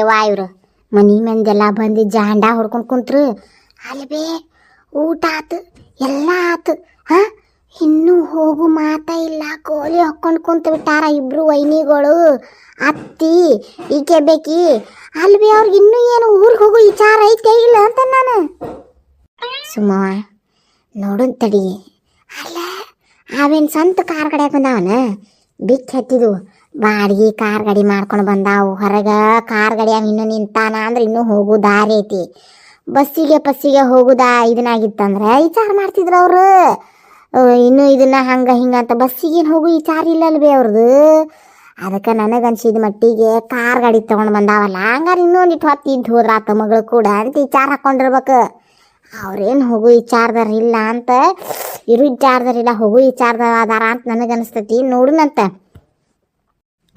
ಬೇವಾ ಇವ್ರು. ಮನೆ ಮಂದೆಲ್ಲ ಬಂದು ಜಾಂಡ ಹೊಡ್ಕೊಂಡು ಕುಂತ್ರು. ಅಲ್ವೇ ಊಟ ಆತು, ಎಲ್ಲ ಆತು. ಹಾ? ಇನ್ನೂ ಹೋಗು ಮಾತ ಇಲ್ಲ. ಕೋಲಿ ಹಾಕೊಂಡು ಕುಂತು ಬಿಟ್ಟಾರ ಇಬ್ರು ವೈನಿಗಳು. ಅತ್ತಿ, ಈಕೆ ಬೇಕಿ? ಅಲ್ವಿ ಅವ್ರಿಗೆ ಇನ್ನೂ ಏನು ಊರಿಗೆ ಹೋಗು ವಿಚಾರ ಐತೆ ಇಲ್ಲ ಅಂತ ನಾನು. ಸುಮ್ಮ ನೋಡೋನ್ ತಡಿ. ಅಲ್ಲ ಅವೇನು ಸ್ವಂತ ಕಾರ್ ಕಡೆ ಬಂದವನ ಬಿಕ್ ಹತ್ತಿದು ಬಾಡಿಗೆ ಕಾರ್ ಗಾಡಿ ಮಾಡ್ಕೊಂಡು ಬಂದಾವು. ಹೊರಗೆ ಕಾರ್ ಗಾಡಿ ಅವ ಇನ್ನೂ ನಿಂತಾನ ಅಂದ್ರೆ ಇನ್ನೂ ಹೋಗು ದಾರಿ ಐತಿ. ಬಸ್ಸಿಗೆ ಪಸ್ಸಿಗೆ ಹೋಗುದಾ ಇದನ್ನಾಗಿತ್ತಂದ್ರೆ ವಿಚಾರ ಮಾಡ್ತಿದ್ರು ಅವರು. ಇನ್ನೂ ಇದನ್ನ ಹಂಗೆ ಹಿಂಗ ಅಂತ ಬಸ್ಸಿಗೆ ಹೋಗು ವಿಚಾರ ಇಲ್ಲಲ್ವೇ ಅವ್ರದ್ದು ಅದಕ್ಕೆ ನನಗನ್ಸಿದ ಮಟ್ಟಿಗೆ ಕಾರ್ ಗಾಡಿ ತಗೊಂಡು ಬಂದಾವಲ್ಲ, ಹಂಗಾರೆ ಇನ್ನೊಂದಿಟ್ಟು ಹೊತ್ತು ಇದ್ದು ಹೋದ್ರಾತ ಮಗಳು ಕೂಡ ಅಂತ ವಿಚಾರ ಹಾಕೊಂಡಿರ್ಬೇಕು. ಅವ್ರೇನು ಹೋಗು ವಿಚಾರದಾರ ಇಲ್ಲ ಅಂತ, ಇರು ವಿಚಾರದಾರಿಲ್ಲ ಹೋಗು ವಿಚಾರದಾರ ಅದಾರ ಅಂತ ನನಗನ್ಸ್ತತಿ ನೋಡುನಂತ.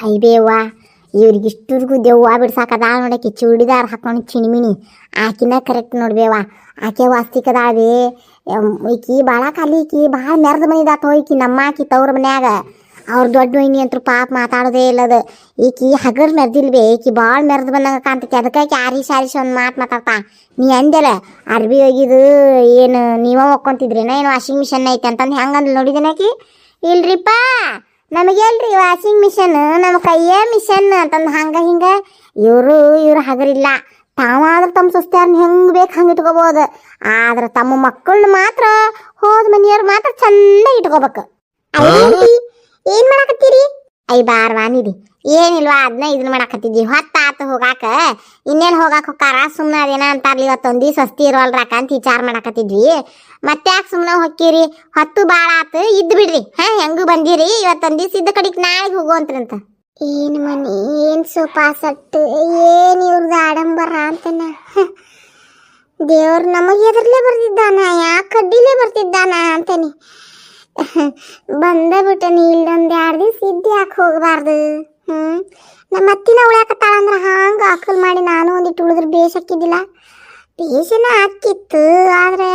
ಅಯ್ಬೇವ್ವ ಇವ್ರಿಗೆ ಇಷ್ಟುರ್ಗು ದೆವ್ವ ಬಿಡ್ಸಾಕದ. ನೋಡಕ್ಕೆ ಚೂಡಿದಾರ ಹಾಕೊಂಡು ಚಿಣಿಮಿಣಿ. ಆಕಿನ ಕರೆಕ್ಟ್ ನೋಡ್ಬೇವ ಆಕೆ ವಾಸ್ತಿಕದಾವೆ ಈಕಿ ಭಾಳ ಖಾಲಿ. ಈಕಿ ಭಾಳ ಮೆರ್ದ ಮನಿದಾತ ಈಕಿ ನಮ್ಮ ಆಕಿ ತವ್ರ ಮನ್ಯಾಗ. ಅವ್ರ ದೊಡ್ಡ ಮೈನಿ ಅಂತೂ ಪಾಪ ಮಾತಾಡೋದೇ ಇಲ್ಲದ. ಈಕಿ ಹಗರ್ ಮೆರ್ದಿಲ್ವೇ. ಈಕಿ ಭಾಳ ಮೆರ್ದು ಬಂದಂಗ ಕಾಣ್ತೈತಿ. ಅದಕ್ಕೆ ಆಕಿ ಆರಿಸ್ ಆರಿಸ್ ಒಂದು ಮಾತು ಮಾತಾಡ್ತಾ. ನೀ ಅಂದೆಲ್ಲ ಅರ್ಬಿ ಒಗಿದು ಏನು ನೀವ ಒಕ್ಕೊಂತಿದ್ರೇನ? ಏನು ವಾಷಿಂಗ್ ಮಿಷನ್ ಐತೆ ಅಂತಂದು ಹೆಂಗಂದ್ ನೋಡಿದೇನಾಕಿ ಇಲ್ರಿಪ್ಪ! ನಮಗೇಲ್ರಿ ವಾಷಿಂಗ್ ಮಿಷನ್ ನಮ್ಮ ಕೈಯೇ ಮಿಷನ್ ಅಂತಂದು ಹಂಗ ಹಿಂಗ. ಇವರು ಇವ್ರು ಹಗರಿಲ್ಲ. ತಾವಾದ್ರೆ ತಮ್ಮ ಸೊಸ್ತ್ಯಾರನ್ನ ಹೆಂಗೆ ಬೇಕು ಹಂಗೆ ಇಟ್ಕೋಬೋದು. ಆದ್ರೆ ತಮ್ಮ ಮಕ್ಕಳನ್ನ ಮಾತ್ರ ಹೋದ ಮನೆಯವ್ರು ಮಾತ್ರ ಚಂದ ಇಟ್ಕೋಬೇಕು. ಏನು ಮಾಡಕತ್ತೀರಿ? ಐ ಬಾರ್ ವಾನಿದಿ. ಏನಿಲ್ವಾ ಅದನ್ನ ಇದನ್ನ ಮಾಡಕತ್ತಿದ್ವಿ ಹೊತ್ತಾತ ಹೋಗಾಕ. ಇನ್ನೇನು ಹೋಗಾಕ ಹೋಗಾರ ಸುಮ್ಮನೆ ಅದೇನ ಅಂತಾರ್ಲಿ, ಇವತ್ತೊಂದು ದಿವಸ ಅಸ್ತಿ ಇರೋಲ್ರಾಕ ಅಂತ ವಿಚಾರ ಮಾಡಕತ್ತಿದ್ವಿ. ಮತ್ತೆ ಯಾಕೆ ಸುಮ್ಮನೆ ಹೊಕ್ಕಿರಿ? ಹೊತ್ತು ಭಾಳ ಆತು ಇದ್ದು ಬಿಡ್ರಿ. ಹಾ, ಹೆಂಗೂ ಬಂದಿರಿ? ಇವತ್ತೊಂದು ದಿವಸ ಇದ್ದ ಕಡೆಗೆ ನಾಳೆಗೆ ಹೋಗುವಂತ್ರಂತ ಏನು ಮನಿ? ಏನು ಸಟ್ಟು ಏನು ಇವ್ರದ್ದು ಆಡಂಬರ ಅಂತನ? ದೇವ್ರು ನಮಗೆ ಎದರ್ಲೇ ಬರ್ತಿದ್ದಾನ ಯಾಕೆ ಕಡ್ಡಿಲೇ ಬರ್ತಿದ್ದಾನ ಅಂತಾನೆ. ಬಂದ ನೀ ಇಲ್ಲೊಂದು ಎರಡು ದಿವಸ ಇದ್ದು ಯಾಕೆ ಹೋಗಬಾರ್ದು? ಹ್ಞೂ ನಮ್ಮ ಅತ್ತಿನ ಉಳ್ಯಾಕತ್ತಾಳ ಅಂದ್ರೆ ಹಂಗೆ ಅಕಲ್ ಮಾಡಿ ನಾನು ಒಂದಿಟ್ಟು ಉಳಿದ್ರೆ ಬೇಷ್ ಹಾಕಿದ್ದಿಲ್ಲ. ಬೇಷನ ಹಾಕಿತ್ತು, ಆದರೆ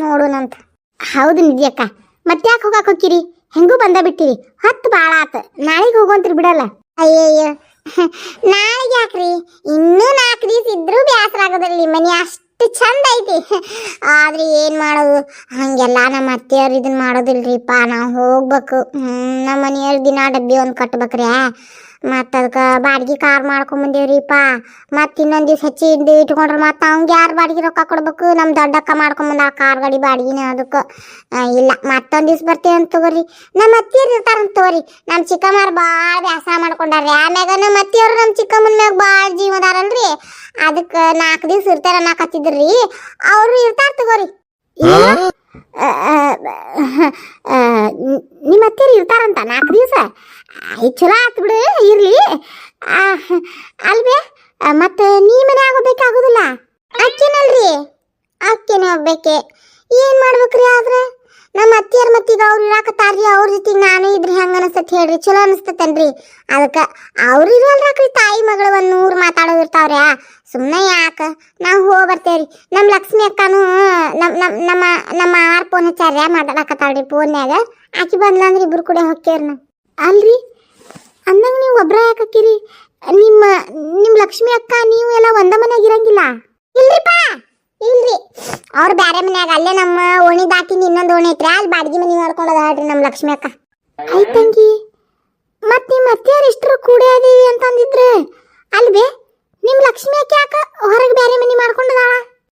ನೋಡೋಣಂತ ಹೌದು ನಿಜಕ್ಕ ಮತ್ತೆ ಯಾಕೆ ಹೋಗಕ್ಕೆ ಹೋಗಿರಿ ಹೆಂಗೂ ಬಂದ ಬಿಟ್ಟಿರಿ ಹತ್ತು ಭಾಳ ಆತು. ನಾಳೆಗೆ ಹೋಗೋಂತ್ರಿ ಬಿಡಲ್ಲ. ಅಯ್ಯಯ್ಯೋ. ನಾಳೆಗೆ ಯಾಕ್ರಿ? ಇನ್ನೂ ನಾಲ್ಕು ದಿವಸ ಇದ್ರೂ ಬೇಸರ ಆಗೋದಿಲ್ಲ ಮನೆ ಅಷ್ಟು. ಚಂದ ಐತಿ. ಆದ್ರೆ ಏನು ಮಾಡೋದು? ಹಂಗೆಲ್ಲ ನಮ್ಮ ಅತ್ತೆಯವ್ರು ಇದನ್ನ ಮಾಡೋದಿಲ್ರಿಪ್ಪ. ನಾವು ಹೋಗ್ಬೇಕು. ನಮ್ಮ ಮನೆಯವ್ರ ದಿನ ಡಬ್ಬಿ ಒಂದು ಕಟ್ಬೇಕ್ರಿ. ಮತ್ತು ಅದಕ್ಕೆ ಬಾಡಿಗೆ ಕಾರ್ ಮಾಡ್ಕೊಂಬಂದೇವ್ರಿಪ್ಪ ಮತ್ತು ಇನ್ನೊಂದು ದಿವ್ಸ ಹೆಚ್ಚಿ ಇದ್ದು ಇಟ್ಕೊಂಡ್ರೆ ಮತ್ತು ಅವ್ನಿಗೆ ಯಾರು ಬಾಡಿಗೆ ರೊಕ್ಕ ಕೊಡ್ಬೇಕು? ನಮ್ಮ ದೊಡ್ಡಕ್ಕ ಮಾಡ್ಕೊಂಬಂದ ಕಾರ್ ಗಾಡಿ ಬಾಡಿಗೆನ ಅದಕ್ಕೆ. ಇಲ್ಲ ಮತ್ತೊಂದು ದಿವ್ಸ ಬರ್ತೀವಂತ ಅಂತ ತಗೋರಿ. ನಮ್ಮ ಅತ್ತಿಯವ್ರು ಇರ್ತಾರಂತ ತಗೋರಿ. ನಮ್ಮ ಚಿಕ್ಕಮ್ಮರು ಭಾಳ ವ್ಯಾಸ ಮಾಡ್ಕೊಂಡಾರ್ರಿ. ಆಮ್ಯಾಗ ನಮ್ಮ ಅತ್ತಿಯವ್ರು ನಮ್ಮ ಚಿಕ್ಕಮ್ಮನ ಮ್ಯಾಗ ಭಾಳ ಜೀವದಾರಲ್ರಿ. ಅದಕ್ಕೆ ನಾಲ್ಕು ದಿವ್ಸ ಇರ್ತಾರ ಅನ್ನಕತ್ತಿದ್ರಿ. ಅವರು ಇರ್ತಾರ ತಗೋರಿ. ನಿಮ್ಮ ಅತ್ತಿಯರು ಇರ್ತಾರಂತ ನಾಲ್ಕು ದಿವಸ? ಆಯ್ತು ಚಲೋ ಆತು ಬಿಡು, ಇರಲಿ. ಅಲ್ವೇ, ಮತ್ತೆ ನೀ ಮನೆ ಆಗೋಬೇಕಾಗೋದಿಲ್ಲ? ಅಕ್ಕೇನಲ್ರಿ? ಅಕ್ಕೇನೆ ಹೋಗ್ಬೇಕೆ ಏನು ಮಾಡ್ಬೇಕ್ರಿ ಆದ್ರೆ? ನಮ್ಮ ಅತ್ತಿಯರ್ ಮತ್ತೀಗ ಅವ್ರು ಇರಾಕತ್ತಾರ್ರಿ, ಅವ್ರ ಜೊತೆಗೆ ನಾನು ಇದ್ರೆ, ಹೆಂಗೆ ಅನಿಸ್ತತ್ ಹೇಳ್ರಿ. ಚಲೋ ಅನಸ್ತತನ್ರಿ. ಅದಕ್ಕೆ ಅವ್ರು ಇರೋಲ್ರಾಕ್ರಿ ತಾಯಿ ಮಗಳು ಒಂದು ನೂರು ಮಾತಾಡೋದಿರ್ತಾವ್ರಿ ಸುಮ್ಮನೆ ಯಾಕೆ? ನಾವು ಹೋಗಿ ಬರ್ತೇವ್ರಿ. ನಮ್ಮ ಲಕ್ಷ್ಮಿ ಅಕ್ಕನೂ ನಮ್ಮ ನಮ್ಮ ನಮ್ಮ ನಮ್ಮ ಆರ್ ಫೋನ್ ಹಚ್ಚಾರ್ಯ ಮಾತಾಡಕತ್ತಾಳ್ರಿ ಫೋನ್ಯಾಗ ಆಕಿ ಬಂದ್ಲಂದ್ರೆ ಇಬ್ರು ಕೂಡ ಹೋಗ್ತೇವ್ರಿ ನಾವು. ಅಲ್ರಿ? ಅಂದಂಗ ನೀವು ಒಬ್ರ ಯಾಕಕ್ಕಿರಿ? ನಿಮ್ಮ ನಿಮ್ಮ ಲಕ್ಷ್ಮಿ ಅಕ್ಕ ನೀವು ಎಲ್ಲ ಒಂದ ಮನೆಯಾಗ ಇರಂಗಿಲ್ಲ? ಇಲ್ರಿಪ್ಪ ಇಲ್ರಿ. ಅವ್ರು ಬೇರೆ ಮನ್ಯಾಗ ಅಲ್ಲೇ ನಮ್ಮ ಓಣಿ ದಾಟಿನ ಇನ್ನೊಂದು ಓಣಿ ಐತ್ರಿ. ಅಲ್ಲಿ ಬಾಡಿಗೆ ಮನೆ ಮಾಡ್ಕೊಂಡದ ಹೇಳ್ರಿ ನಮ್ಮ ಲಕ್ಷ್ಮಿ ಅಕ್ಕ. ಆಯ್ತಂಗಿ ಮತ್ ನಿಮ್ಮ ಅತ್ತೆಯವ್ರು ಇಷ್ಟರು ಕೂಡೇ ಅದೀವಿ ಅಂತಂದಿದ್ರೆ ಅಲ್ವೇ ನಿಮ್ ಲಕ್ಷ್ಮಿ ಅಕ್ಕ ಯಾಕ ಹೊರಗೆ ಬ್ಯಾರೆ ಮನೆ ಮಾಡ್ಕೊಂಡದಾಳ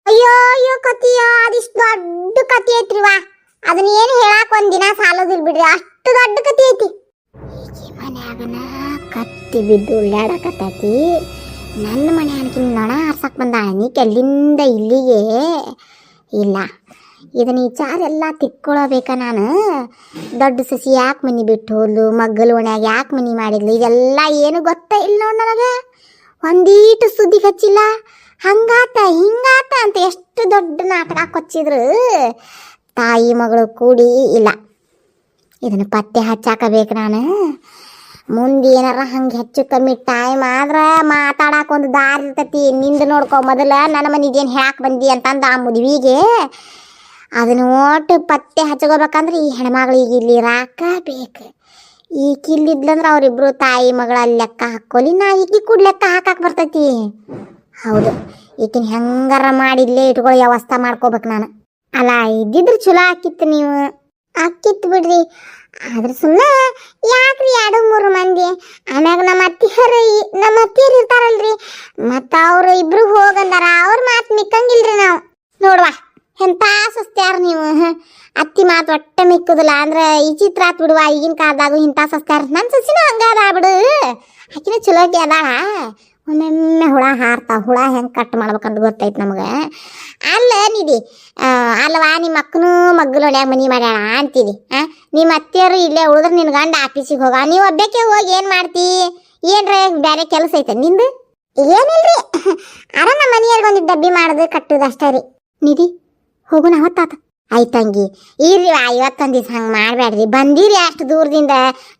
ಅಯ್ಯೋ ಅಯ್ಯೋ ಕತಿಯೋ ಅದಿಷ್ಟು ದೊಡ್ಡ ಕತಿ ಐತ್ರಿವಾ ಅದನ್ನ ಏನು ಹೇಳಾಕ ಒಂದ್ ದಿನ ಸಾಲೋದಿಲ್ ಬಿಡ್ರಿ. ಅಷ್ಟು ದೊಡ್ಡ ಕತಿ ಐತಿ. ಮನ್ಯಾಗನ ಕತ್ತಿ ಬಿದ್ದು ಉಳ್ಳಾಡಕತ್ತೈತಿ ನನ್ನ ಮನೆ ಅನ್ಕಿನ ನೊಣ ಹಾರ್ಸಕ್ ಬಂದ ನೀಕ್ ಇಲ್ಲಿಗೆ? ಇಲ್ಲ. ಇದನ್ನ ವಿಚಾರ ಎಲ್ಲ ತಿಕ್ಕೊಳಬೇಕ ನಾನು. ದೊಡ್ಡ ಸಸಿ ಯಾಕೆ ಮನಿ ಬಿಟ್ಟು ಹೋದ್ಲು? ಮಗ್ಗಲು ಒಣ್ಯಾಗ ಯಾಕೆ ಮನಿ ಮಾಡಿದ್ಲು? ಇದೆಲ್ಲ ಏನು ಗೊತ್ತೇ ಇಲ್ಲ ನೋಡ್ ನನಗೆ? ಒಂದೀಟು ಸುದ್ದಿ ಕಚ್ಚಿಲ್ಲ ಹಂಗಾತ ಹಿಂಗಾತ ಅಂತ ಎಷ್ಟು ದೊಡ್ಡ ನಾಟಕ ಕೊಚ್ಚಿದ್ರು. ತಾಯಿ ಮಗಳು ಕೂಡಿ ಇಲ್ಲ. ಇದನ್ನು ಪತ್ತೆ ಹಚ್ಚಾಕಬೇಕು ನಾನು. ಮುಂದೆ ಏನಾರ ಹಂಗೆ ಹೆಚ್ಚು ಕಮ್ಮಿ ಟೈಮ್ ಆದ್ರೆ ಮಾತಾಡಕ್ಕೆ ಒಂದು ದಾರಿ ಇರ್ತೈತಿ. ನಿಂದು ನೋಡ್ಕೊ ಮೊದಲ ನನ್ನ ಮನೆಗೇನು ಹೇಳಕ್ಕೆ ಬಂದಿ ಅಂತಂದು ಆ ಮದುವೆಗೆ. ಅದನ್ನ ಒಟ್ಟು ಪತ್ತೆ ಹಚ್ಕೋಬೇಕಂದ್ರೆ ಈ ಹೆಣ್ಮಗಳಿಗೆ ಇಲ್ಲಿ ರಾಕ ಬೇಕು. ಈ ಅವ್ರಿಬ್ರು ತಾಯಿ ಮಗಳ ಲೆಕ್ಕ ಹಾಕೋಲಿ ನಾ ಈಕಿ ಕೂಡ ಲೆಕ್ಕ ಹಾಕಕ್ ಬರ್ತೈತಿ. ಹೌದು, ಈಕಿನ ಹೆಂಗಾರ ಮಾಡಿ ಇಲ್ಲೇ ಇಟ್ಕೊಳ್ಳಿ, ವ್ಯವಸ್ಥೆ ಮಾಡ್ಕೋಬೇಕು ನಾನು. ಅಲ್ಲ, ಇದ್ದಿದ್ರೆ ಚಲೋ ಆಕಿತ್ತು ನೀವು. ಆಕಿತ್ತು ಬಿಡ್ರಿ. ಆದ್ರೆ ಸುಮ್ಮನೆ ಯಾಕ್ರಿ ಎರಡು, ಮೂರು ಮಂದಿ? ಆಮ್ಯಾಗ ನಮ್ಮ ಅತ್ತಿಯರು ನಮ್ಮ ಅತ್ತಿಯರು ಇರ್ತಾರಲ್ರಿ. ಮತ್ತೆ ಅವ್ರು ಇಬ್ರು ಹೋಗಂದಾರ. ಅವ್ರ ಮಾತು ಮಿಕ್ಕಂಗಿಲ್ರಿ ನಾವು. ನೋಡುವ ಎಂಥ ಸಸ್ತ್ಯಾರ ನೀವು? ಅತ್ತಿ ಮಾತು ಒಟ್ಟೆ ಮಿಕ್ಕುದಿಲ್ಲ. ಅಂದ್ರೆ ಈ ಚಿತ್ರ ಆತ್ ಬಿಡುವ, ಈಗಿನ ಕಾಲದಾಗ ಇಂಥ ಸಸ್ತ್ಯಾರ. ನನ್ನ ಸಸಿನೂ ಹಂಗಾದ ಬಿಡು. ಆಕಿನ ಚಲೋ ಅದಾಳ. ಒಮ್ಮೊಮ್ಮೆ ಹುಳ ಹಾರ್ತಾವ. ಹುಳ ಹೆಂಗೆ ಕಟ್ ಮಾಡ್ಬೇಕಂತ ಗೊತ್ತೈತೆ ನಮಗೆ. ಅಲ್ಲ ನಿಧಿ ಅಲ್ವಾ ನಿಮ್ಮ ಅಕ್ಕನೂ ಮಗ್ಗಲು ಹೊಡ್ಯಾಗ ಮನಿ ಮಾಡ್ಯಾಳ ಅಂತೀವಿ ನಿಮ್ಮ ಅತ್ತೆಯರು ಇಲ್ಲೇ ಉಳಿದ್ರೆ ನಿನ್ನ ಗಂಡ ಆಫೀಸಿಗೆ ಹೋಗ. ನೀವು ಒಬ್ಬಕ್ಕೆ ಹೋಗಿ ಏನು ಮಾಡ್ತಿ? ಏನ್ರ ಬೇರೆ ಕೆಲಸ ಐತೆ. ನಿಂದು? ಏನಿಲ್ರಿ? ನಮ್ಮ ಮನೆಯವ್ರಿಗೆ ಒಂದು ಡಬ್ಬಿ ಮಾಡೋದು, ಕಟ್ಟುದು ಅಷ್ಟೇ ರೀ. ನಿಧಿ ಹೋಗೋಣ ನಾವತ್ತಾತ ಆಯ್ತಂಗಿ ಇರ್ರಿ ಐವತ್ತೊಂದು ದಿವಸ ಹಂಗೆ ಮಾಡಬೇಡ್ರಿ ಬಂದಿರಿ ಅಷ್ಟು ದೂರದಿಂದ.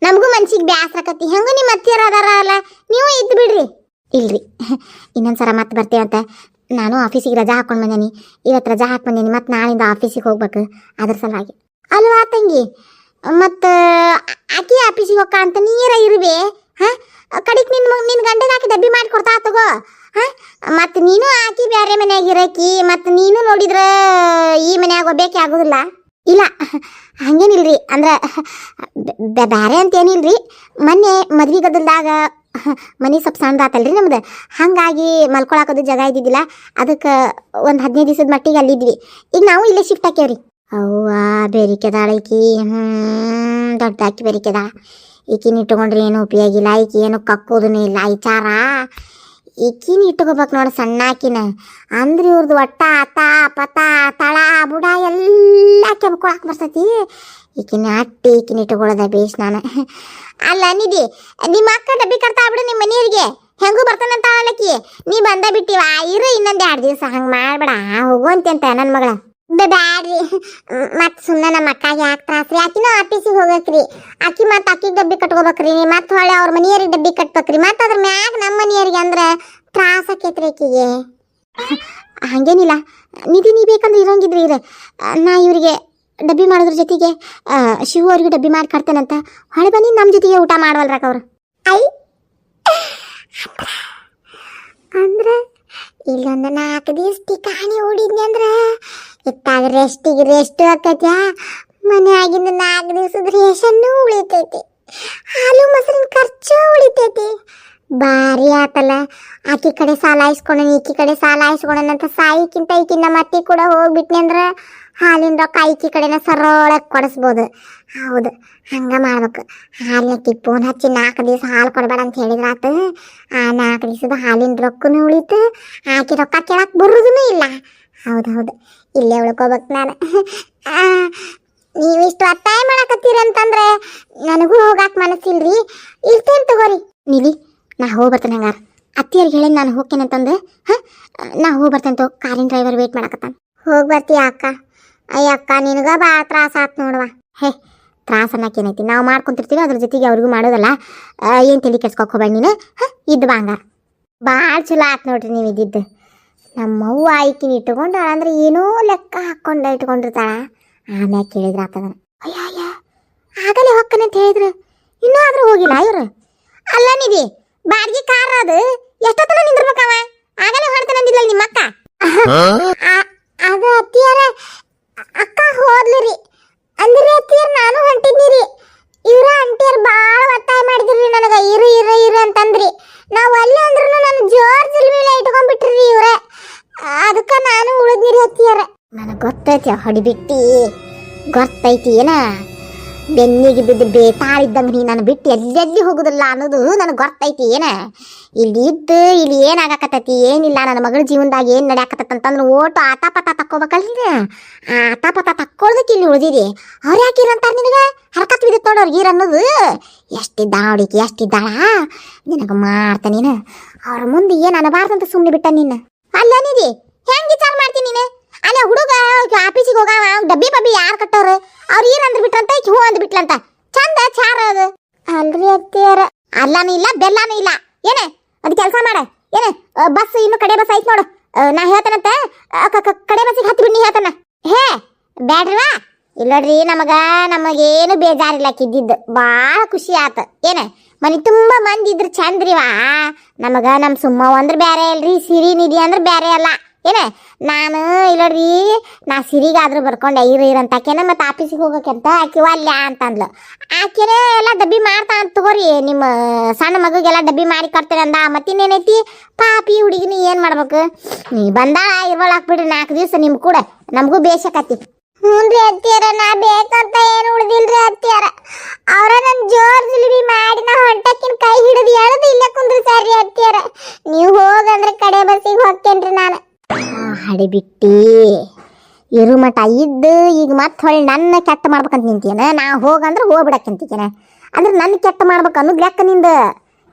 ನಮಗೂ ಮನ್ಸಿಗೆ ಬ್ಯಾಸ್ರಕತಿ ಹೆಂಗೂ ನಿಮ್ಮ ಅತ್ತಿಯರು ಅದಾರ ಅಲ್ಲ ನೀವು ಇದ್ದು ಬಿಡ್ರಿ. ಇಲ್ರಿ. ಇನ್ನೊಂದ್ಸಲ ಮತ್ತೆ ಬರ್ತೇವಂತ ನಾನು ಆಫೀಸಿಗೆ ರಜಾ ಹಾಕೊಂಡು ಬಂದೇನಿ. ಇವತ್ತು ರಜಾ ಹಾಕಿ ಬಂದೇನಿ. ಮತ್ತೆ ನಾಳಿಂದ ಆಫೀಸಿಗೆ ಹೋಗ್ಬೇಕು. ಅದ್ರ ಸಲುವಾಗಿ. ಅಲ್ವಾ ತಂಗಿ? ಮತ್ತು, ಆಕಿ ಆಫೀಸಿಗೆ ಹೋಗ ಅಂತ ನೀರ ಇರುವೆ ಹಾಂ? ಕಡಿಕ್ ನಿನ್ನ ನಿನ್ ನಿನ್ನ ಗಂಡನ ಹಾಕಿ ಡಬ್ಬಿ ಮಾಡಿ ಕೊಡ್ತಾ ತಗೋ. ಹಾಂ? ಮತ್ತು ನೀನು ಆಕಿ ಬೇರೆ ಮನೆಯಾಗ ಇರಕಿ, ಮತ್ತು ನೀನು ನೋಡಿದ್ರೆ ಈ ಮನೆಯಾಗ ಹೋಗ್ಬೇಕೆ ಆಗೋದಿಲ್ಲ. ಇಲ್ಲ. ಹಂಗೇನಿಲ್ರಿ. ಅಂದ್ರೆ ಬೇರೆ ಬ್ಯಾರೆ ಅಂತ ಏನಿಲ್ರಿ. ಮೊನ್ನೆ ಮದ್ವೆ ಗದ್ದಲ್ದಾಗ ಮನೆ ಸ್ವಲ್ಪ ಸಣ್ಣದಾತಲ್ರಿ ನಮ್ದು. ಹಾಗಾಗಿ ಮಲ್ಕೊಳಕೋದು ಜಾಗ ಇದ್ದಿದ್ದಿಲ್ಲ. ಅದಕ್ಕೆ ಒಂದು ಹದಿನೈದು ದಿವಸದ ಮಟ್ಟಿಗೆ ಅಲ್ಲಿದ್ವಿ. ಈಗ ನಾವು ಇಲ್ಲೇ ಶಿಫ್ಟ್ ಹಾಕ್ಯಾವ್ರಿ. ಅವ್ವ, ಬೇರಿಕೆದಾಳ ಈಕಿ. ಹ್ಞೂ ದೊಡ್ಡ ಆಕಿ ಬೇರಿಕೆದ ಈಕಿನ ಇಟ್ಕೊಂಡ್ರೆ ಏನು ಉಪಯೋಗಿಲ್ಲ ಈಕಿ ಏನು ಕಕ್ಕೋದೂ ಇಲ್ಲ. ವಿಚಾರ ಈಕಿನ ಇಟ್ಕೋಬೇಕು ನೋಡಿ ಸಣ್ಣಾಕಿನ. ಅಂದ್ರೆ ಇವ್ರದ್ದು ಒಟ್ಟ ಆತ, ಪತ, ತಳ, ಬುಡ ಎಲ್ಲ ಕೆಬ್ಕೊಳಕ್ ಬರ್ತೈತಿ. ಈಕಿನ ಅಟ್ಟಿ, ಈಕಿನ ಇಟ್ಕೊಳ್ಳೋದ ಬೇಸ್ ನಾನು. ಅಲ್ಲ ನಿಧಿ, ನಿಮ್ಮ ಅಕ್ಕ ಡಬ್ಬಿ ಕಟ್ತಾ ಬಿಡು ನಿಮ್ಮ ಮನೆಯವ್ರಿಗೆ. ಹೆಂಗೂ ಬರ್ತಾನಂತ ಅವಲಕ್ಕಿ ನೀ ಬಂದ ಬಿಟ್ಟಿವ, ಇರು ಇನ್ನೊಂದು ಎರಡು ದಿವಸ ಹಂಗೆ ಮಾಡಬೇಡ ಹೋಗುವಂತೆ ಅಂತ ನನ್ನ ಮಗಳ. ಬ್ಯಾಡ್ರಿ ಮತ್ತೆ ಸುಮ್ಮನೆ ನಮ್ಮ ಅಕ್ಕಾಗೆ ಯಾಕೆ ತ್ರಾಸ್ರಿ ಆಕಿನ ಆಫೀಸಿಗೆ ಹೋಗಕ್ರಿ ಆಕಿ ಮತ್ತೆ ಆಕಿಗೆ ಡಬ್ಬಿ ಕಟ್ಕೋಬೇಕ್ರಿ ಮತ್ತೆ ಹೊಳೆ ಅವ್ರ ಮನೆಯವ್ರಿಗೆ ಡಬ್ಬಿ ಕಟ್ಬೇಕ್ರಿ. ಮತ್ತೆ ಅದ್ರ ಮ್ಯಾಗ ನಮ್ಮ ಮನೆಯವ್ರಿಗೆ ಅಂದ್ರೆ ತ್ರಾಸ ಆಕೈತ್ರಿ ಆಕಿಗೆ. ಹಂಗೇನಿಲ್ಲ. ನಿಧಿ ನೀ ಬೇಕಂದ್ರೆ ಇರೋಂಗಿದ್ರಿ ಇರ. ನಾ ಇವರಿಗೆ ಡಬ್ಬಿ ಮಾಡೋದ್ರ ಜೊತೆಗೆ ಶಿವು ಅವ್ರಿಗೆ ಡಬ್ಬಿ ಮಾಡಿ ಕಟ್ತೇನಂತ. ಹೊಳೆ ಬನ್ನಿ ನಮ್ಮ ಜೊತೆಗೆ ಊಟ ಮಾಡವಲ್ರಾಕ ಅವ್ರು. ಐ. ಅಂದ್ರೆ ಇಲ್ಲೊಂದು ನಾಲ್ಕು ದಿವಸ ಟಿಕಾಣಿ ಹೂಡಿದ್ನಿ ಅಂದ್ರೆ ಇತ್ತಾಗ ರೆಸ್ಟಿಗೆ ರೆಸ್ಟ್ ಆಕತ್ಯ ಮನೆಯಾಗಿಂದ ನಾಲ್ಕು ದಿವಸದ ರೇಷನ್ನು ಉಳಿತೈತಿ. ಹಾಲು ಮೊಸರಿನ ಖರ್ಚು ಉಳಿತೈತಿ. ಬಾರಿ ಆತಲ್ಲ. ಆಕಿ ಕಡೆ ಸಾಲ ಇಸ್ಕೊಂಡನ ಈಕಿ ಕಡೆ ಸಾಲ ಇಸ್ಕೊಂಡನಂತ ಸಾಯಿಕ್ಕಿಂತ ಈಕಿ ನಮ್ಮ ಅತ್ತಿ ಕೂಡ ಹೋಗ್ಬಿಟ್ನಿ ಅಂದ್ರೆ ಹಾಲಿನ ರೊಕ್ಕ ಈಕಿ ಕಡೆನ ಸರಳ ಕೊಡಿಸ್ಬೋದು. ಹೌದು ಹಂಗೆ ಮಾಡ್ಬೇಕು. ಹಾಲಿನ ಟಿಪ್ಪೋನ್ ಹಚ್ಚಿ ನಾಲ್ಕು ದಿವಸ ಹಾಲು ಕೊಡಬೇಡ ಅಂತ ಹೇಳಿದ್ರಾತು. ಆ ನಾಲ್ಕು ದಿವಸದ ಹಾಲಿನ ರೊಕ್ಕನೂ ಉಳಿತು. ಆಕಿ ರೊಕ್ಕ ಕೇಳಕ್ಕೆ ಬರೋದೂ ಇಲ್ಲ. ಹೌದು ಹೌದು. ಇಲ್ಲೇ ಉಳ್ಕೋಬೇಕು ನಾನು. ಆ, ನೀವಿಷ್ಟು ಒತ್ತಾಯ ಮಾಡಕತ್ತೀರಂತಂದ್ರೆ ನನಗೂ ಹೋಗಾಕ ಮನಸ್ಸಿಲ್ರಿ. ಇರ್ತೇನೆ ತಗೋರಿ. ನೀಲಿ ನಾ ಹೋಗಿ ಬರ್ತೇನೆ ಹಂಗಾರ. ಅತ್ತಿಯರಿಗೆ ಹೇಳಿ ನಾನು ಹೋಗ್ತೇನೆ ಅಂತಂದ್ರೆ ಹಾಂ? ನಾ ಹೋಗಿ ಬರ್ತೇನೆ ತಗೋ. ಕಾರಿನ ಡ್ರೈವರ್ ವೇಟ್ ಮಾಡಕತ್ತಾನ. ಹೋಗಿ ಬರ್ತೀಯ ಅಕ್ಕ? ಅಯ್ಯ ಅಕ್ಕ ನಿನಗ ಭಾಳ ತ್ರಾಸ ಆತ್ ನೋಡುವ. ಹೇ, ತ್ರಾಸ ಅನ್ನಕ್ಕೇನೈತಿ ನಾವು ಮಾಡ್ಕೊಂತಿರ್ತೀವಿ, ಅದ್ರ ಜೊತೆಗೆ ಅವ್ರಿಗೂ ಮಾಡೋದಲ್ಲ. ಏನು ತಲೆ ಕೆಡ್ಸ್ಕೊಕ್ ಹೋಗ್ಬೇಡ ನೀನು? ಇದ್ದು ಬಾ ಹಂಗಾರ ಭಾಳ ಚಲೋ ಆತ್ ನೋಡ್ರಿ ನೀವು ಇದ್ದಿದ್ದು. ನಮ್ಮವ್ವ ಆಯ್ಕಿನ ಇಟ್ಕೊಂಡಾಳ ಅಂದ್ರೆ ಏನೋ ಲೆಕ್ಕ ಹಾಕ್ಕೊಂಡು ಇಟ್ಕೊಂಡಿರ್ತಾಳ. ಆಮ್ಯಾಗ ಕೇಳಿದ್ರೆ ಆತದ ಅಯ್ಯ ಅಯ್ಯ, ಆಗಲೇ ಹೊಕ್ಕನೆ ಅಂತ ಹೇಳಿದ್ರು. ಇನ್ನೂ ಆದ್ರೂ ಹೋಗಿಲ್ಲ ಇವ್ರು. ಅಲ್ಲ ನಿಧಿ, ಬಾಡಿಗೆ ಕಾರ್ ಅದು. ಎಷ್ಟೊತ್ತನ ನಿಂದಿರ್ಬೇಕವ ಆಗಲೇ ಹೊಡ್ತಾನೆ ನಿಮ್ಮಕ್ಕ? ನಿಮ್ಮ ಅಕ್ಕ ಆ- ಅದು ಅತ್ತಿಯರ ಅಕ್ಕ ಹೋದ್ಲಿರಿ ಅಂದ್ರೆ ಅತ್ತಿಯರ್ ನಾನು ಹೊಂಟಿದ್ನಿ ರೀ ಇವ್ರ ಅಂಟಿಯರ್ ಭಾಳ ಒತ್ತಾಯ ಮಾಡಿದ್ರಿ ನನಗ ಇರು ಇರು ಇರು ಅಂತಂದ್ರಿ ನಾವು ಅಲ್ಲೇ ಅಂದ್ರೂ ನನ್ನ ಜೋರ್ ಮೇಲೆ ಇಟ್ಕೊಂಡ್ಬಿಟ್ರಿ ಇವ್ರ ಅದಕ್ಕ ನಾನು ಉಳಿದ್ನಿರಿ ಅತ್ತಿಯರ ಗೊತ್ತೈತಿ ಹೊಡಿಬಿಟ್ಟಿ ಗೊತ್ತೈತಿ ಏನ? ಬೆನ್ನಿಗೆ ಬಿದ್ದು ಬೇತಾಳಿದ್ದಂಗೆ ನೀ ನಾನು ಬಿಟ್ಟು ಎಲ್ಲೆಲ್ಲಿ ಹೋಗುದಿಲ್ಲ ಅನ್ನೋದು ನನಗೆ ಗೊತ್ತೈತಿ ಏನ? ಇಲ್ಲಿ ಇದ್ದು ಇಲ್ಲಿ ಏನಾಗಕತ್ತೈತಿ? ಏನಿಲ್ಲ, ನನ್ನ ಮಗಳ ಜೀವನದಾಗ ಏನು ನಡೆಯಕತ್ತೈತಿ ಅಂತಂದ್ರೆ ಓಟು ಆತಾಪತ ತಕ್ಕೋಬೇಕಲ್ರಿ ಆ ಆತಾಪತ ತಕ್ಕೊಳ್ದಕ್ಕೆ ಇಲ್ಲಿ ಉಳಿದಿರಿ ಅವ್ರು ಯಾಕೆ ಇರಂತಾರ ನಿನಗೆ? ಹರಕತ್ ಬಿದ್ದಿತ್ತು ನೋಡು ಅವ್ರಿಗೆ ಅನ್ನೋದು. ಎಷ್ಟಿದ್ದ ಅವಳಿಗೆ ಎಷ್ಟಿದ್ದಾಳ? ನಿನಗೆ ಮಾಡ್ತ ನೀನು. ಅವ್ರ ಮುಂದೆ ಏನು ಅನ್ನಬಾರ್ದಂತ ಸುಮ್ಮನೆ ಬಿಟ್ಟ ನಿನ್ನ ಅಲ್ಲ ನಿಧಿ, ಹೆಂಗೆ ವಿಚಾರ ಮಾಡ್ತೀನಿ ನೀನು? ಅಲ್ಲ ಹುಡುಗ ಆಫೀಸಿಗೆ ಹೋಗವ ಡಬ್ಬಿ ಬಬ್ಬಿ ಯಾರು ಕಟ್ಟೋರು? ಅವ್ರು ಏನ್ ಅಂದ್ ಬಿಟ್ರಂತ ಈಕಿ ಹೂ ಅಂದ್ ಬಿಟ್ಲಂತ. ಚಂದ ಚಾರ ಅದು. ಅಲ್ರಿ ಅತ್ತಿಯರ. ಅಲ್ಲಾನು ಇಲ್ಲ ಬೆಲ್ಲಾನು ಇಲ್ಲ. ಏನೇ ಅದು ಕೆಲಸ ಮಾಡ. ಏನೇ ಬಸ್ ಇನ್ನು ಕಡೆ ಬಸ್ ಐತ್ ನೋಡು. ನಾ ಹೇಳ್ತಾನಂತ? ಕಡೆ ಬಸ್ಸಿಗೆ ಹತ್ತಿ ಬಿಡ್ನಿ ಹೇಳ್ತಾನ. ಹೇ ಬ್ಯಾಡ್ರಿವಾ ಇಲ್ಲಡ್ರಿ ನಮಗ ನಮಗೇನು ಬೇಜಾರಿಲ್ಲ ಕಿದ್ದಿದ್ದು ಭಾಳ ಖುಷಿ ಆತ. ಏನ ಮನೆ ತುಂಬ ಮಂದಿ ಇದ್ರ ಚಂದ್ರಿವಾ ನಮಗ ನಮ್ಮ ಸುಮ್ಮ ಅಂದ್ರೆ ಬೇರೆ ಅಲ್ರಿ ಸಿರಿ ನಿಧಿ ಅಂದ್ರೆ ಬೇರೆ ಅಲ್ಲ. ಏನ, ನಾನು ಇಲ್ಲಡ್ರಿ, ನಾ ಸಿರಿಗಾದ್ರೂ ಬರ್ಕೊಂಡೆ, ಇರು ಇರಂತ ಆಕೆನ ಮತ್ತೆ ಆಫೀಸಿಗೆ ಹೋಗಕ್ಕಂತ ಆಕೆ ಅಲ್ಲ ಅಂತಂದ್ಲು. ಆಕೆನೇ ಎಲ್ಲ ಡಬ್ಬಿ ಮಾಡ್ತಾ ಅಂತ ತಗೋರಿ, ನಿಮ್ಮ ಸಣ್ಣ ಮಗುಗೆಲ್ಲ ಡಬ್ಬಿ ಮಾಡಿ ಕೊಡ್ತೇನೆ ಅಂದ. ಮತ್ತಿನ್ನೇನೈತಿ ಪಾಪಿ ಹುಡುಗಿನ ಏನು ಮಾಡ್ಬೇಕು? ನೀ ಬಂದಾಳ, ಇರ್ವಳಾಕ್ ಬಿಡ್ರಿ, ನಾಲ್ಕು ದಿವಸ ನಿಮ್ಮ ಕೂಡ. ನಮಗೂ ಬೇಸಕತ್ತಿ ಹ್ಞೂನ್ರಿ ಅತ್ತಿಯರ, ನಾ ಬೇಕಂತ ಏನು ಉಳ್ದಿಲ್ರಿ ಅತ್ತಿಯರ. ಅವರ ನನ್ನ ಜೋರ್ ಜಿಲಿಬಿ ಮಾಡಿ ನಾ ಹೊಂಟಕ್ಕಿನ ಕೈ ಹಿಡಿದು ಎಳ್ದು ಇಲ್ಲೇ ಕುಂದ್ರಿಸ್ಯಾರ್ರಿ ಅತ್ತಿಯರ. ನೀವು ಹೋಗಂದ್ರೆ ಕಡೆ ಬಸ್ಸಿಗೆ ಹೋಗ್ತೇನ್ರಿ ನಾನು. ಹಡಿ ಬಿಟ್ಟಿ ಇರು ಮಠ ಇದ್ದು ಈಗ ಮತ್ತೆ ಹೊಳ್ಳಿ ನನ್ನ ಕೆಟ್ಟ ಮಾಡ್ಬೇಕಂತ ನಿಂತೇನ ನಾ ಹೋಗಂದ್ರೆ ಹೋಗ್ಬಿಡಕ್ಕಂತೀನ ಅಂದ್ರೆ ನನ್ನ ಕೆಟ್ಟ ಮಾಡ್ಬೇಕು ಅನ್ನೋದು ಲೆಕ್ಕ ನಿಂದ?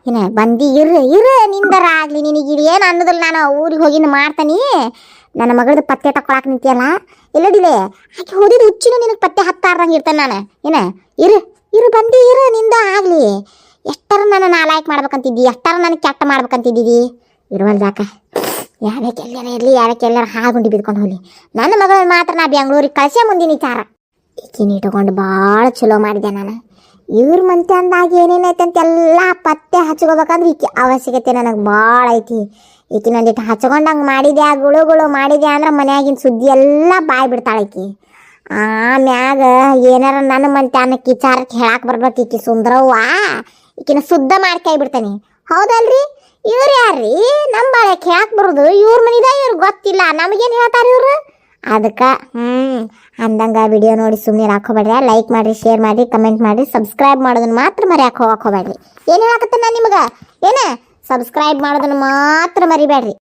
ಏನ, ಬಂದಿ ಇರು ಇರು ನಿಂದರ ಆಗ್ಲಿ ನಿನಗೆ ಇದು ಏನು ಅನ್ನೋದಿಲ್ಲ ನಾನು ಊರಿಗೆ ಹೋಗಿನ ಮಾಡ್ತಾನಿ. ನನ್ನ ಮಗಳದ್ದು ಪತ್ತೆ ತಕೊಳಕ್ ನಿಂತಿಯಲ್ಲ? ಇಲ್ಲಡಿಲೆ ಆಕೆ ಹೋದಿದ್ದು ಹುಚ್ಚಿನ ನಿನಗೆ ಪತ್ತೆ ಹತ್ತಾರ್ದಂಗೆ ಇರ್ತೇನೆ ನಾನು. ಏನ, ಇರು ಇರು, ಬಂದಿ, ಇರು, ನಿಂದ ಆಗಲಿ. ಎಷ್ಟರ ನನ್ನ ನಾಲಾಯಕ್ ಮಾಡ್ಬೇಕಂತಿದ್ದಿ? ಎಷ್ಟರ ನನಗೆ ಕೆಟ್ಟ ಮಾಡ್ಬೇಕಂತಿದ್ದೀವಿ ಇರುವಲ್ ಯಾವ್ಯಾಕೆ ಎಲ್ಲಾರ ಇರಲಿ ಯಾರಕ್ಕೆ ಎಲ್ಲಾರ ಹಾಗುಂಡಿ ಬಿದ್ಕೊಂಡು ಹೋಗ್ಲಿ. ನನ್ನ ಮಗಳನ್ನ ಮಾತ್ರ ನಾ ಬೆಂಗಳೂರಿಗೆ ಕಳ್ಸೇ ಮುಂದಿನ ವಿಚಾರ. ಈಕಿನ ಇಟ್ಕೊಂಡು ಭಾಳ ಚಲೋ ಮಾಡಿದೆ ನಾನು. ಇವ್ರ ಮಂತೆ ಅಂದಾಗ ಏನೇನೈತೆ ಅಂತ ಎಲ್ಲ ಪತ್ತೆ ಹಚ್ಕೋಬೇಕಂದ್ರೆ ಈಕೆ ಅವಶ್ಯಕತೆ ನನಗೆ ಭಾಳ ಐತಿ. ಈಕಿನ ಒಂದಿಟ್ಟು ಹಚ್ಕೊಂಡಂಗೆ ಮಾಡಿದೆ ಗುಳು ಗುಳು ಮಾಡಿದೆ ಅಂದ್ರೆ ಮನ್ಯಾಗಿನ ಸುದ್ದಿ ಎಲ್ಲ ಬಾಯಿ ಬಿಡ್ತಾಳೆ ಈಕಿ. ಆಮ್ಯಾಗ ಏನಾರ ನನ್ನ ಮಂತೆ ಅನ್ನಕ್ಕೆ ವಿಚಾರಕ್ಕೆ ಹೇಳಕ್ಕೆ ಬರ್ಬೇಕು ಈಕಿ ಸುಂದರವ್ವ. ಈಕಿನ ಶುದ್ಧ ಮಾಡಿ ಕೈ ಬಿಡ್ತಾನೆ. ಹೌದಲ್ರಿ? ಇವ್ರು ಯಾರ್ರಿ? ನಮ್ಮ ಬಾಳಕ್ಕೆ ಯಾಕೆ ಬರೋದು? ಇವ್ರ ಮನಿದಾಗ ಇವ್ರು ಗೊತ್ತಿಲ್ಲ. ನಮಗೇನು ಹೇಳ್ತಾರೆ ಇವರು? ಅದಕ್ಕೆ ಹ್ಞೂ ಅಂದಂಗೆ ವಿಡಿಯೋ ನೋಡಿ ಸುಮ್ಮನೆ ಹಾಕೋಬೇಡ್ರಿ ಲೈಕ್ ಮಾಡಿರಿ ಶೇರ್ ಮಾಡಿರಿ ಕಮೆಂಟ್ ಮಾಡಿರಿ ಸಬ್ಸ್ಕ್ರೈಬ್ ಮಾಡೋದನ್ನ ಮಾತ್ರ ಮರಿ ಹಾಕೋ ಹಾಕೋಬೇಡ್ರಿ ಏನು ಹೇಳಕತ್ತೆ ನಾನು ನಿಮಗೆ? ಏನ? ಸಬ್ಸ್ಕ್ರೈಬ್ ಮಾಡೋದನ್ನ ಮಾತ್ರ ಮರಿಬೇಡ್ರಿ.